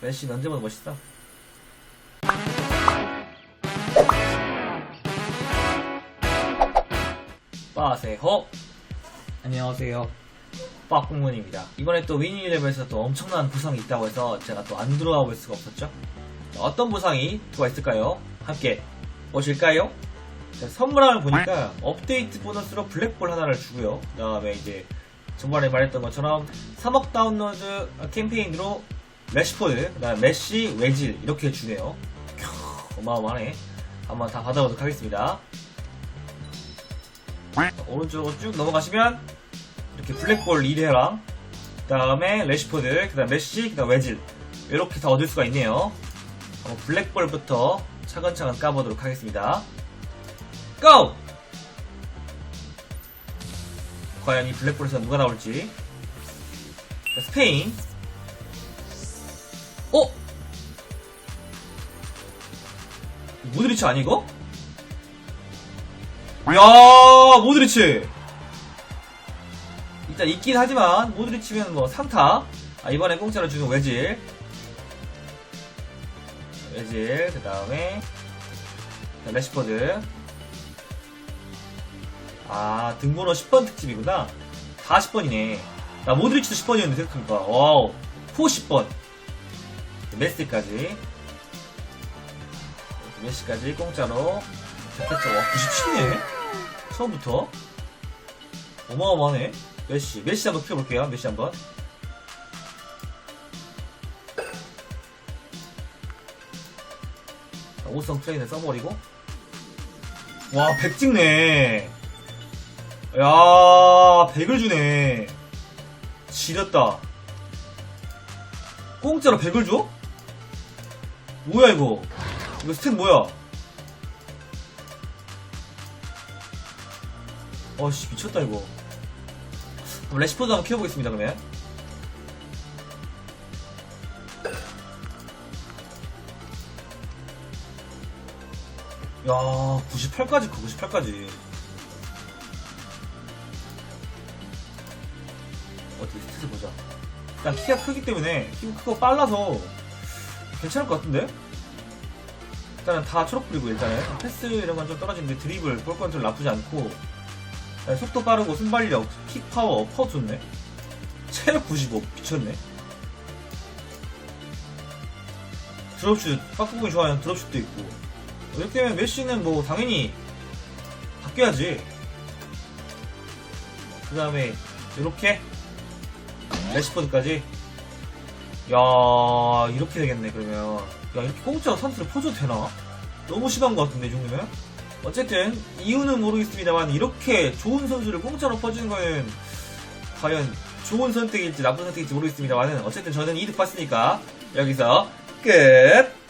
메시 언제 봐도 멋있어. 빠세호 안녕하세요 빠꽁문입니다 이번에 또 위닝 레벨에서 또 엄청난 부상이 있다고 해서 제가 또 안 들어가 볼 수가 없었죠 자, 어떤 부상이 들어가 있을까요? 함께 보실까요? 자, 선물함을 보니까 업데이트 보너스로 블랙볼 하나를 주고요 그 다음에 이제 전번에 말했던 것처럼 3억 다운로드 캠페인으로 레시포드 그 다음에 메시 외질 이렇게 주네요. 캬, 어마어마하네. 한번 다 받아보도록 하겠습니다. 오른쪽으로 쭉 넘어가시면 이렇게 블랙볼 1회랑 그 다음에 레시포드 그 다음 메시 그 다음 외질 이렇게 다 얻을 수가 있네요. 한번 블랙볼부터 차근차근 까보도록 하겠습니다. 고! 과연 이 블랙볼에서 누가 나올지. 자, 스페인 어? 모드리치 아니 이거? 야 모드리치. 일단 있긴 하지만 모드리치면 뭐 3타. 아, 이번에 공짜로 주는 외질. 외질 그 다음에 레시퍼드. 아 등번호 10번 특집이구나. 다 10번이네. 나 모드리치도 10번이었는데 생각해보니까. 와우. 포 10번 메시까지. 메시까지 공짜로. 됐죠 와 97이네. 처음부터. 어마어마하네. 메시 메시 한번 켜볼게요. 메시 한번. 자, 5성 트레이너 써버리고. 와 100 찍네. 야 100을 주네. 지렸다. 공짜로 100을 줘? 뭐야 이거? 이거 스탯 뭐야? 어씨 미쳤다 이거. 레시포드 한번 키워보겠습니다 그러면. 야 98까지 그 98까지. 어떻게 스탯을 보자. 일단 키가 크기 때문에 키 크고 빨라서 괜찮을 것 같은데 일단은 다 초록불이고 일단은 패스 이런 건 좀 떨어지는데 드리블 볼 컨트롤 나쁘지 않고 네, 속도 빠르고 순발력, 킥 파워, 퍼 좋네. 체력 95 미쳤네. 드롭슛, 빡구공이 좋아하는 드롭슛도 있고. 이렇게 되면 메시는 뭐 당연히 바뀌어야지. 그 다음에 이렇게 레시포드까지. 야 이렇게 되겠네 그러면. 야 이렇게 공짜로 선수를 퍼줘도 되나? 너무 심한 것 같은데 이 정도면? 어쨌든 이유는 모르겠습니다만 이렇게 좋은 선수를 공짜로 퍼주는 거는 과연 좋은 선택일지 나쁜 선택일지 모르겠습니다만은 어쨌든 저는 이득 봤으니까 여기서 끝!